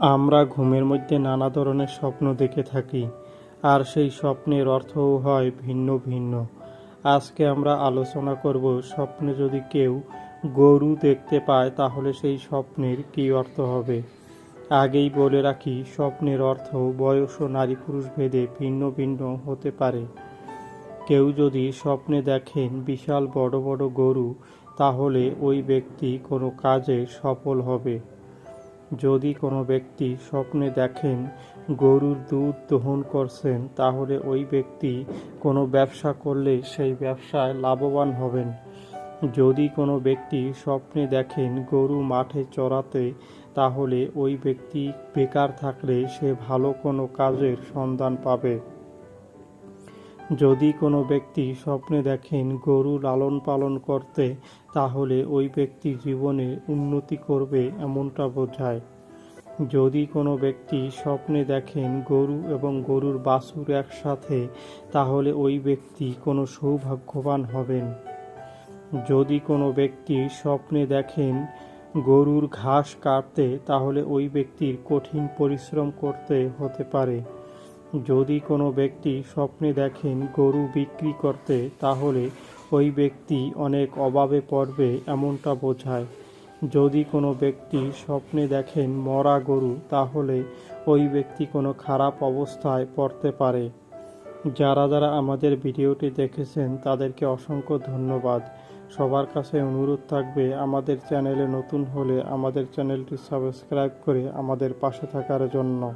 আমরা ঘুমের মধ্যে নানা ধরনের স্বপ্ন দেখে থাকি, আর সেই স্বপ্নের অর্থও হয় ভিন্ন ভিন্ন। আজকে আমরা আলোচনা করব স্বপ্নে যদি কেউ গরু দেখতে পায়, তাহলে সেই স্বপ্নের কী অর্থ হবে? আগেই বলে রাখি, স্বপ্নের অর্থ বয়স ও নারী পুরুষ ভেদে ভিন্ন ভিন্ন হতে পারে। কেউ যদি স্বপ্নে দেখেন বিশাল বড় বড় গরু, তাহলে ওই ব্যক্তি কোনো কাজে সফল হবে। যদি কোনো ব্যক্তি স্বপ্নে দেখেন গরুর দুধ দহন করছেন, তাহলে ওই ব্যক্তি কোনো ব্যবসা করলে সেই ব্যবসায় লাভবান হবেন। যদি কোনো ব্যক্তি স্বপ্নে দেখেন গরু মাঠে চড়াতে, তাহলে ওই ব্যক্তি বেকার থাকলে সে ভালো কোনো কাজের সন্ধান পাবে। যদি কোনো ব্যক্তি স্বপ্নে দেখেন গরু লালন পালন করতে, তাহলে ওই ব্যক্তি জীবনে উন্নতি করবে এমনটা বোঝায়। যদি কোনো ব্যক্তি স্বপ্নে দেখেন গরু এবং গরুর বাছুর একসাথে, তাহলে ওই ব্যক্তি কোনো সৌভাগ্যবান হবেন। যদি কোনো ব্যক্তি স্বপ্নে দেখেন গরুর ঘাস কাটতে, তাহলে ওই ব্যক্তির কঠিন পরিশ্রম করতে হতে পারে। যদি কোনো ব্যক্তি স্বপ্নে দেখেন গরু বিক্রি করতে, তাহলে ওই ব্যক্তি অনেক অভাবে পড়বে এমনটা বোঝায়। যদি কোনো ব্যক্তি স্বপ্নে দেখেন মরা গরু, তাহলে ওই ব্যক্তি কোনো খারাপ অবস্থায় পড়তে পারে। যারা যারা আমাদের ভিডিওটি দেখেছেন, তাদেরকে অসংখ্য ধন্যবাদ। সবার কাছে অনুরোধ থাকবে, আমাদের চ্যানেলে নতুন হলে আমাদের চ্যানেলটি সাবস্ক্রাইব করে আমাদের পাশে থাকার জন্য।